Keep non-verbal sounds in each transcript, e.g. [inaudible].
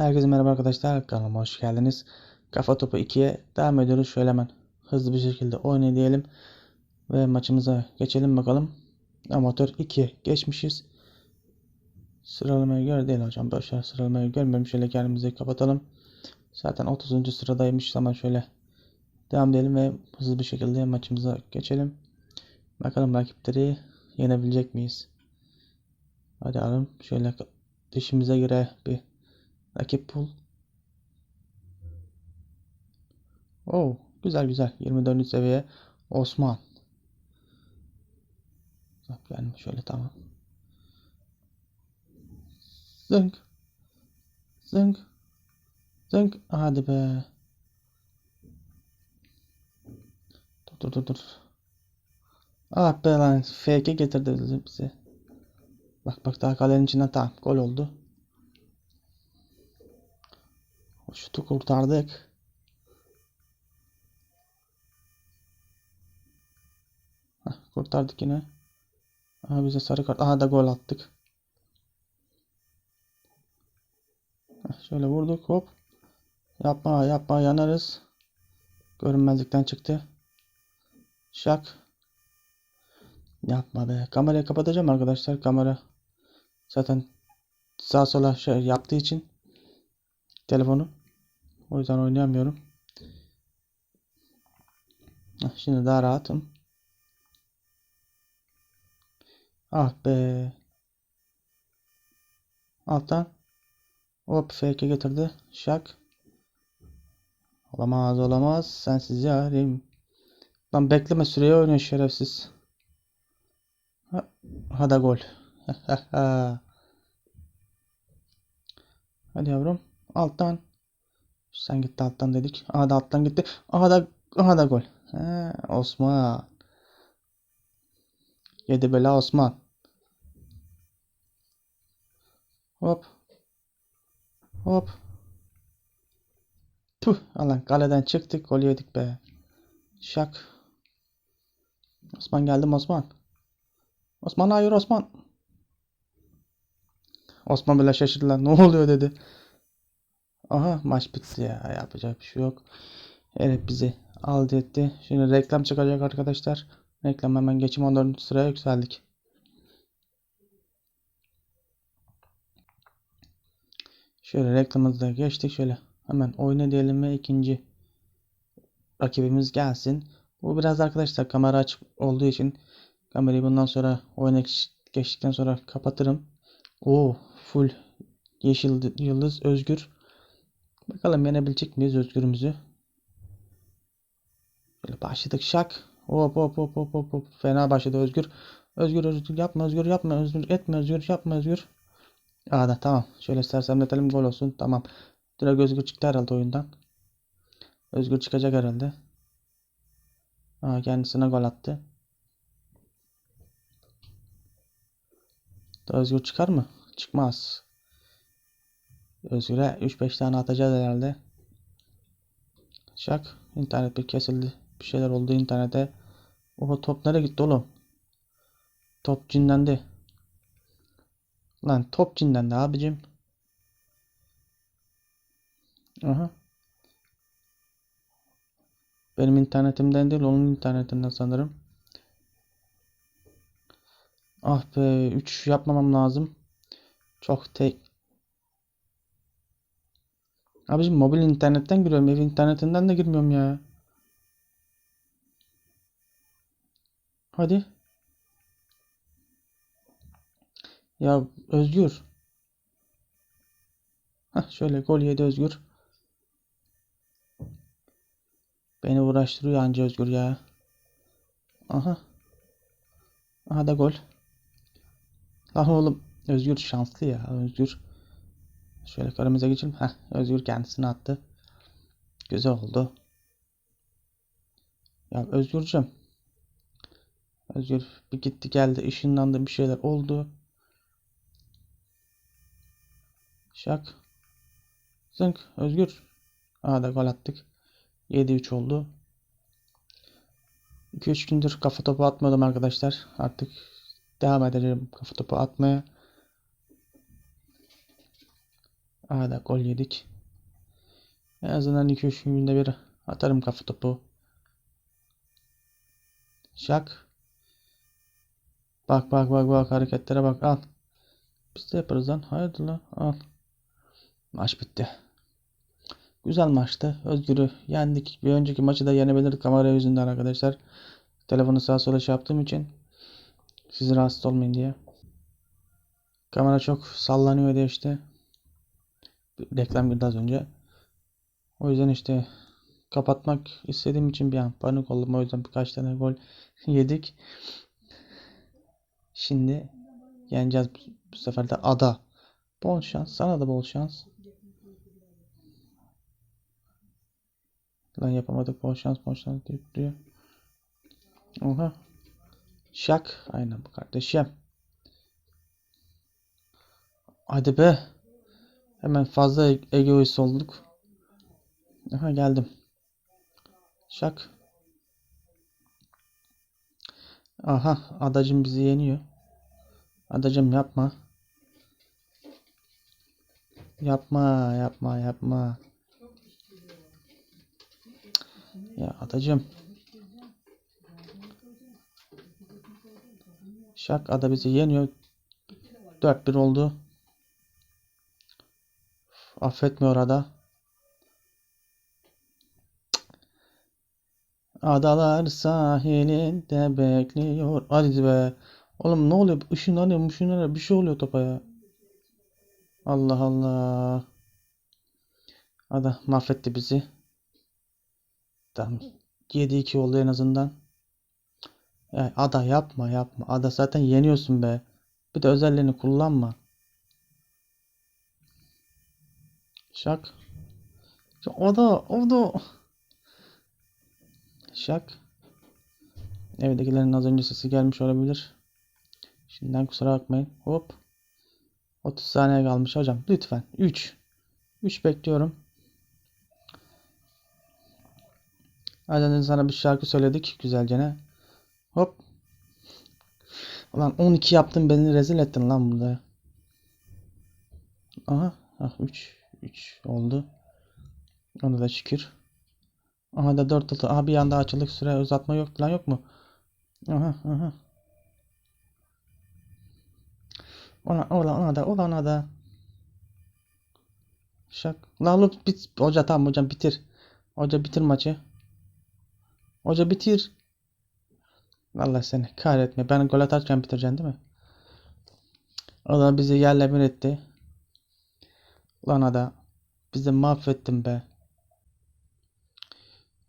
Herkese merhaba arkadaşlar. Kanalıma hoş geldiniz. Kafa topu 2'ye devam ediyoruz. Şöyle hemen hızlı bir şekilde oynayalım diyelim. Ve maçımıza geçelim bakalım. Amatör 2'ye geçmişiz. Sıralamaya göre değil hocam. Boşver sıralamaya görmüyorum. Şöyle kendimizi kapatalım. Zaten 30. sıradaymış ama şöyle devam edelim ve hızlı bir şekilde maçımıza geçelim. Bakalım rakipleri yenebilecek miyiz? Hadi alın şöyle dişimize göre bir rakip bul. Oh, güzel güzel. 24. seviye Osman. Yani şöyle tamam. Zınk. Zınk. Zınk. Hadi be. Dur dur dur. Ah be lan. Fake getirdi bizi. Bak bak daha kalenin içinden tamam. Gol oldu. O şutu kurtardık. Heh, kurtardık yine. Aha bize sarı kart. Aha da gol attık. Heh, şöyle vurduk hop. Yapma yapma yanarız. Görünmezlikten çıktı. Şak. Yapma be. Kamerayı kapatacağım arkadaşlar. Kamera zaten sağa sola şey yaptığı için telefonu. O yüzden oynayamıyorum. Heh, Şimdi daha rahatım. Ah be. Alttan. Hop fake getirdi. Şak. Olamaz olamaz. Sensiz yarim. Lan bekleme süreye oynuyor şerefsiz. Ha, ha da gol. [laughs] Hadi yavrum. Alttan. Sen gitti alttan dedik. Aha da alttan gitti. Aha da aha da gol. He, Osman. Yedi bela Osman. Hop. Hop. Puh. Alan kaleden çıktık. Gol yedik be. Şak. Osman geldim Osman. Osman hayır Osman. Osman bile şaşırdı lan. Ne oluyor dedi. Aha maç bitti ya. Yapacak bir şey yok. Evet bizi aldı etti. Şimdi reklam çıkacak arkadaşlar. Reklam hemen geçim 14. sıraya yükseldik. Şöyle reklamımızı da geçtik. Şöyle hemen oyna diyelim ve ikinci rakibimiz gelsin. Bu biraz arkadaşlar kamera açık olduğu için kamerayı bundan sonra oyuna geçtikten sonra kapatırım. Oo full yeşil yıldız özgür. Bakalım yenebilecek miyiz özgürümüzü? Böyle başladık şak. Hop hop hop hop hop hop. Fena başladı Özgür. Özgür Özgür yapma Özgür yapma Özgür etme Özgür yapma Özgür. Aa da tamam. Şöyle sersemletelim gol olsun. Tamam. Direkt Özgür çıktı herhalde oyundan. Özgür çıkacak herhalde. Aa kendisine gol attı. Da Özgür çıkar mı? Çıkmaz. Özgür'e 3-5 tane atacağız herhalde. Şak. İnternet bir kesildi. Bir şeyler oldu internete. Oha top nereye gitti oğlum? Top cinlendi. Lan top cinlendi abicim. Aha. Benim internetimden değil onun internetinden sanırım. Ah be 3 yapmamam lazım. Çok tek. Abicim mobil internetten giriyorum. Ev internetinden de girmiyorum ya. Hadi. Ya Özgür. Heh, şöyle gol yedi Özgür. Beni uğraştırıyor anca Özgür ya. Aha. Aha da gol. Lan oğlum Özgür şanslı ya. Özgür. Şöyle karımıza geçelim. Heh, Özgür kendisini attı. Güzel oldu. Ya Özgürcüm. Özgür bir gitti geldi ışınlandı bir şeyler oldu. Şak. Zınk. Özgür. Aa da gol attık. 7-3 oldu. 2-3 gündür kafa topu atmadım arkadaşlar. Artık devam edeceğim kafa topu atmaya. Aha da gol yedik. En azından 2-3 günde bir atarım kafa topu. Şak. Bak bak bak bak hareketlere bak al. Biz de yaparız lan. Hayırdır lan al. Maç bitti. Güzel maçtı. Özgür'ü yendik. Bir önceki maçı da yenebilirdik kamera yüzünden arkadaşlar. Telefonu sağa sola şey yaptığım için. Sizi rahatsız olmayın diye. Kamera çok sallanıyor diye işte. Reklam girdi az önce. O yüzden işte kapatmak istediğim için bir an panik oldum. O yüzden birkaç tane gol [laughs] yedik. Şimdi yeneceğiz bu sefer de ada. Bol şans. Sana da bol şans. Lan yapamadık. Bol şans bol şans deyip duruyor. Oha. Şak. Aynen bu kardeşim. Hadi be. Hemen fazla e- egoist olduk. Aha geldim. Şak. Aha adacım bizi yeniyor. Adacım yapma. Yapma yapma yapma. Ya adacım. Şak ada bizi yeniyor. 4-1 oldu. Affetmiyor ada. Adalar sahilinde bekliyor. Hadi be. Oğlum ne oluyor? Işınlanıyor, ışınlanıyor. Bir şey oluyor topa ya. Allah Allah. Ada mahvetti bizi. Tamam. 7-2 oldu en azından. Ya Ada yapma yapma. Ada zaten yeniyorsun be. Bir de özelliğini kullanma. Şak. Ya Ada, Ada. Şak. Evdekilerin az önce sesi gelmiş olabilir. Şimdiden kusura bakmayın. Hop. 30 saniye kalmış hocam. Lütfen. 3. 3 bekliyorum. Az sana bir şarkı söyledik güzelce Hop. Ulan 12 yaptın beni rezil ettin lan burada. Aha. Ah 3. 3 oldu. Onu da şükür. Aha da 4 oldu. Aha bir anda açıldık süre uzatma yok lan yok mu? Aha aha. Ona ona ona da ona da. Şak. Lan oğlum bit. Hoca tamam hocam bitir. Hoca bitir maçı. Hoca bitir. Allah seni kahretme. Ben gol atarken bitireceksin değil mi? O da bizi yerle bir etti. Ulan ada. Bizi mahvettin be.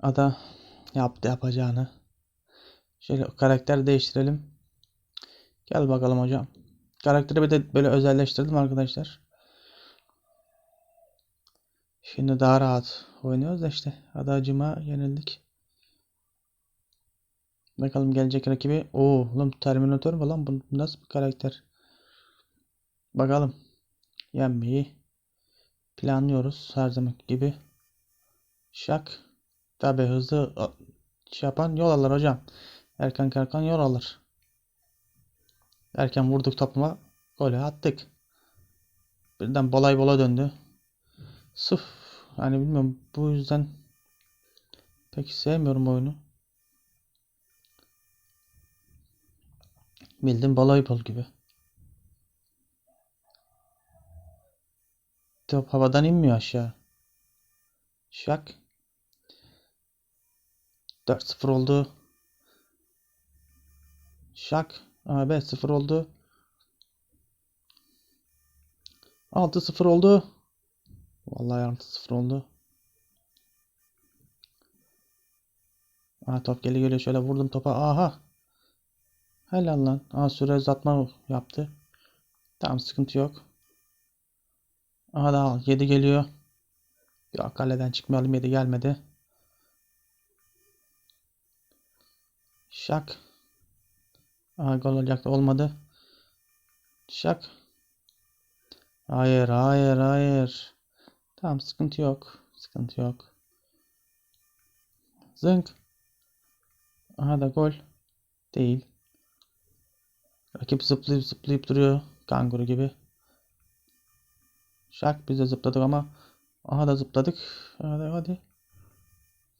Ada yaptı yapacağını. Şöyle karakter değiştirelim. Gel bakalım hocam. Karakteri bir de böyle özelleştirdim arkadaşlar. Şimdi daha rahat oynuyoruz da işte. Adacıma yenildik. Bakalım gelecek rakibi. Oo, oğlum Terminator mu lan? Bu nasıl bir karakter? Bakalım. Yenmeyi planlıyoruz her zaman gibi. Şak. Tabi hızlı şey yapan yol alır hocam. Erken kalkan yol alır. Erken vurduk topuma. Golü attık. Birden bolay bola döndü. Sıf. Hani bilmiyorum bu yüzden pek sevmiyorum oyunu. Bildiğin balay bol gibi. Top havadan inmiyor aşağı. Şak. 4-0 oldu. Şak. Aha 5-0 oldu. 6-0 oldu. Vallahi 6-0 oldu. Aha top geri geliyor. Şöyle vurdum topa. Aha. Helal lan. Aha süre uzatma yaptı. Tamam sıkıntı yok. Aha da 7 geliyor. Yok kaleden çıkmayalım 7 gelmedi. Şak. Aha gol olacaktı olmadı. Şak. Hayır hayır hayır. Tamam sıkıntı yok. Sıkıntı yok. Zınk. Aha da gol. Değil. Rakip zıplayıp zıplayıp duruyor. Kanguru gibi. Şak biz de zıpladık ama. Aha da zıpladık. Hadi hadi.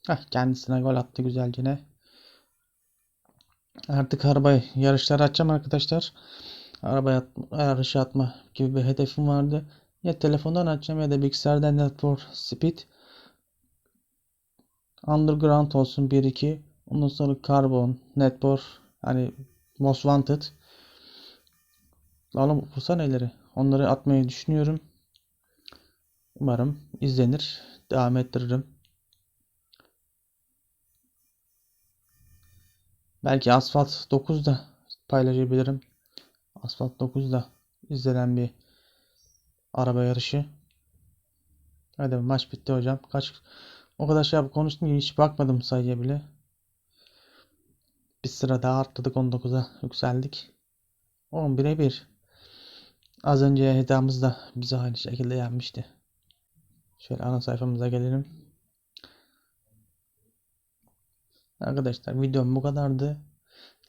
Heh, kendisine gol attı güzelce ne. Artık arabayı yarışları açacağım arkadaşlar. Arabaya at, yarışı atma gibi bir hedefim vardı. Ya telefondan açacağım ya da bilgisayardan Need Speed. Underground olsun 1-2. Ondan sonra Carbon, Need hani Most Wanted. Oğlum vursana ileri. Onları atmayı düşünüyorum. Umarım izlenir. Devam ettiririm. Belki Asfalt 9'da paylaşabilirim. Asfalt 9'da izlenen bir araba yarışı. Hadi maç bitti hocam. Kaç o kadar şey konuştum ki hiç bakmadım sayıya bile. Bir sıra daha arttırdık 19'a yükseldik. 11'e 1. Az önce Heda'mız da bizi aynı şekilde yenmişti. Şöyle ana sayfamıza gelelim. Arkadaşlar videom bu kadardı.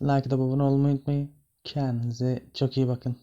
Like da abone olmayı unutmayın. Kendinize çok iyi bakın.